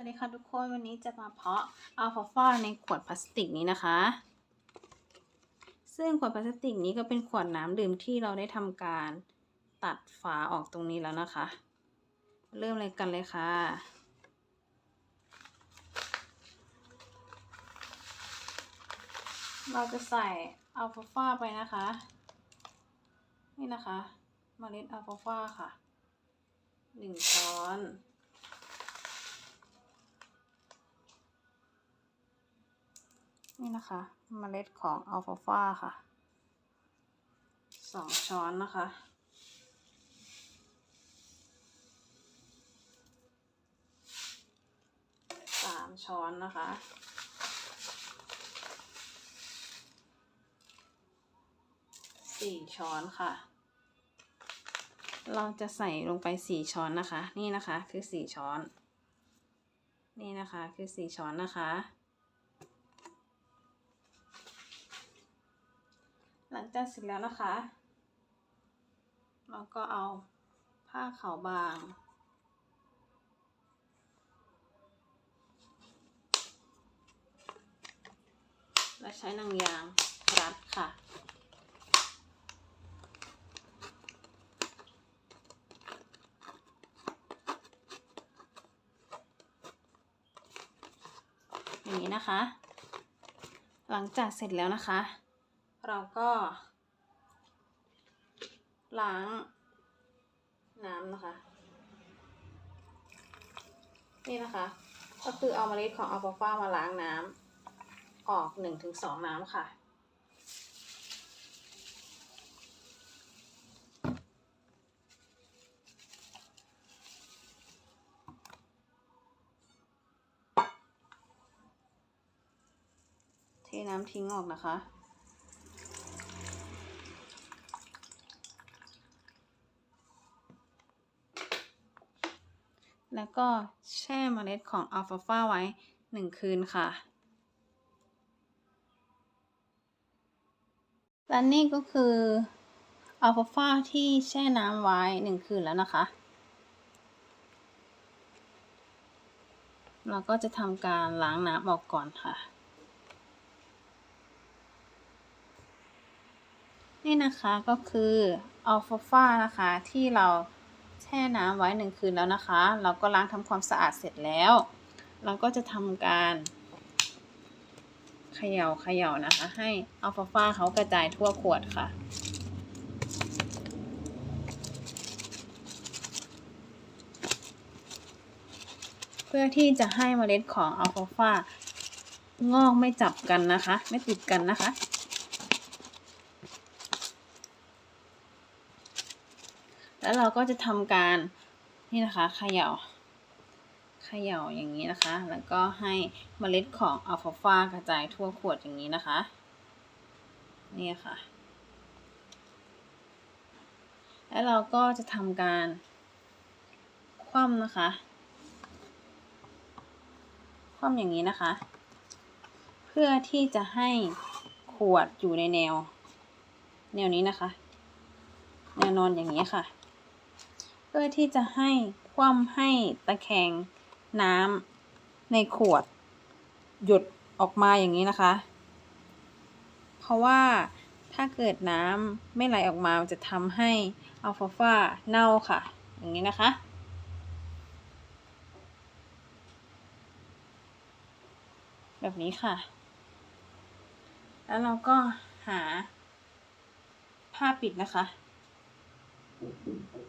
สวัสดีค่ะทุกคนวันนี้จะมาเพาะอัลฟาฟาในขวดพลาสติกนี้นะคะ ซึ่งขวดพลาสติกนี้ก็เป็นขวดน้ำดื่มที่เราได้ทำการตัดฝาออกตรงนี้แล้วนะคะ เริ่มเลยกันเลยค่ะ เราจะใส่อัลฟาฟาไปนะคะ นี่นะคะเมล็ดอัลฟาฟาค่ะหนึ่งช้อน นี่นะคะเมล็ดของอัลฟาฟาค่ะสองช้อนนะคะ สามช้อนนะคะ สี่ช้อนค่ะ เราจะใส่ลงไปสี่ช้อนนะคะ นี่นะคะคือสี่ช้อน นี่นะคะคือสี่ช้อนนะคะ หลังจากเสร็จแล้วนะคะ เราก็เอาผ้าขาวบางและใช้นังยางรัดค่ะ อย่างนี้นะคะ หลังจากเสร็จแล้วนะคะ เราก็ล้างน้ำนะคะ นี่นะคะ ก็คือเอาเมล็ดของอัลฟาฟามาล้างน้ำออกหนึ่งถึงสองน้ำค่ะ เทน้ำทิ้งออกนะคะ แล้วก็แช่เมล็ดของอัลฟาฟาไว้หนึ่งคืนค่ะ และนี่ก็คืออัลฟาฟาที่แช่น้ำไว้หนึ่งคืนแล้วนะคะ เราก็จะทำการล้างน้ำออกก่อนค่ะ นี่นะคะก็คืออัลฟาฟานะคะที่เรา แช่น้ำไว้หนึ่งคืนแล้วนะคะ เราก็ล้างทำความสะอาดเสร็จแล้ว เราก็จะทำการเขย่าเขย่านะคะ ให้อัลฟาฟาเขากระจายทั่วขวดค่ะ เพื่อที่จะให้เมล็ดของอัลฟาฟางอกไม่จับกันนะคะ ไม่ติดกันนะคะ แล้วเราก็จะทำการนี่นะคะเขย่าเขย่าอย่างนี้นะคะ แล้วก็ให้เมล็ดของอัลฟาฟากระจายทั่วขวดอย่างนี้นะคะ นี่ค่ะ แล้วเราก็จะทำการ คว่ำนะคะ คว่ำอย่างนี้นะคะ เพื่อที่จะให้ขวดอยู่ในแนว แนวนี้นะคะ แนวนอนอย่างนี้ค่ะ เพื่อที่จะให้คว่ำให้ตะแคงน้ำในขวด หยดออกมาอย่างนี้นะคะ เพราะว่าถ้าเกิดน้ำไม่ไหลออกมามันจะทำให้อัลฟาฟาเน่าค่ะ อย่างนี้นะคะแบบนี้ค่ะ แล้วเราก็หาผ้าปิดนะคะ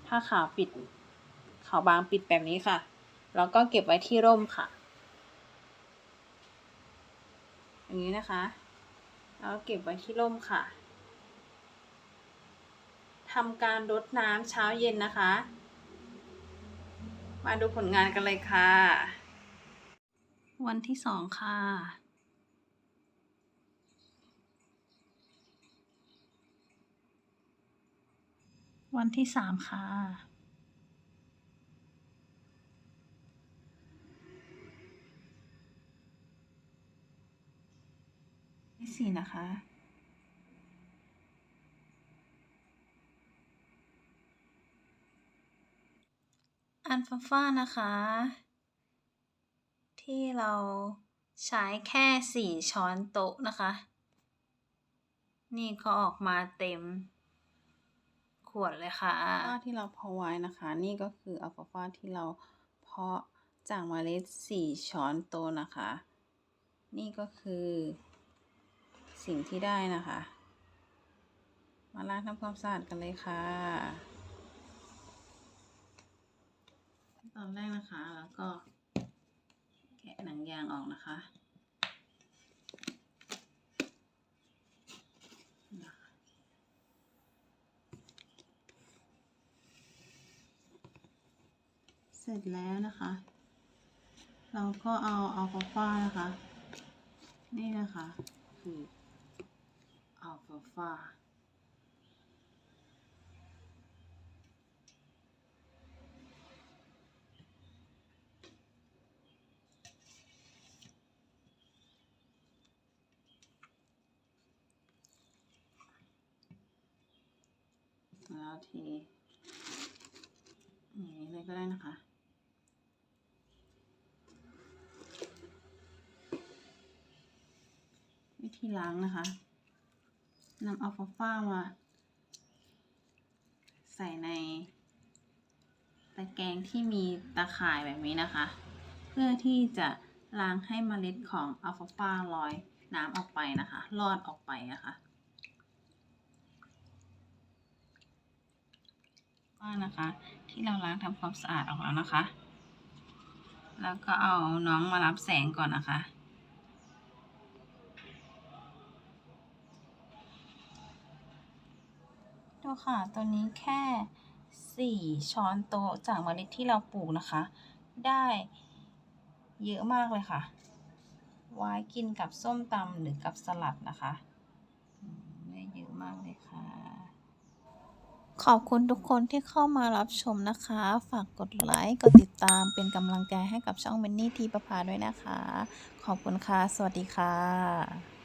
ผ้าขาวปิดขาวบางปิดแบบนี้ค่ะ แล้วก็เก็บไว้ที่ร่มค่ะ อย่างนี้นะคะ แล้วเก็บไว้ที่ร่มค่ะทำการรดน้ำเช้าเย็นนะคะ มาดูผลงานกันเลยค่ะ วันที่สองค่ะ วันที่สามค่ะ ที่สี่นะคะ อันฟาฟ้านะคะ ที่เราใช้แค่สี่ช้อนโต๊ะนะคะ นี่ก็ออกมาเต็ม วดเลยค่ะฟ้าที่เราเพาะไว้นะคะ นี่ก็คืออัลฟาฟาที่เราเพาะจากเมล็ดสี่ช้อนโตนะคะ นี่ก็คือสิ่งที่ได้นะคะ มาล้างทำความสะอาดกันเลยค่ะตอนแรกนะคะแล้วก็แกะหนังยางออกนะคะ ร็จแล้วนะคะ เราก็เอาอัลฟาฟานะคะ นี่นะคะ คืออัลฟาฟาแล้วทีอย่างนี้เลยก็ได้นะคะ วิธีล้างนะคะนำอัลฟาฟามา ใส่ในตะแกรงที่มีตะข่ายแบบนี้นะคะ เพื่อที่จะล้างให้เมล็ดของอัลฟาฟาลอยน้ำออกไปนะคะรอดออกไปนะคะว่านะคะ ที่เราล้างทำความสะอาดออกแล้วนะคะ แล้วก็เอาน้องมารับแสงก่อนนะคะ ดูค่ะ ตัวนี้แค่สี่ช้อนโต๊ะจากเมล็ดที่เราปลูกนะคะ ได้เยอะมากเลยค่ะ ไว้กินกับส้มตำหรือกับสลัดนะคะได้เยอะมากเลยค่ะ ขอบคุณทุกคนที่เข้ามารับชมนะคะ ฝากกดไลค์ กดติดตามเป็นกำลังใจให้กับช่องเมนนี่ทีประพาด้วยนะคะ ขอบคุณค่ะ สวัสดีค่ะ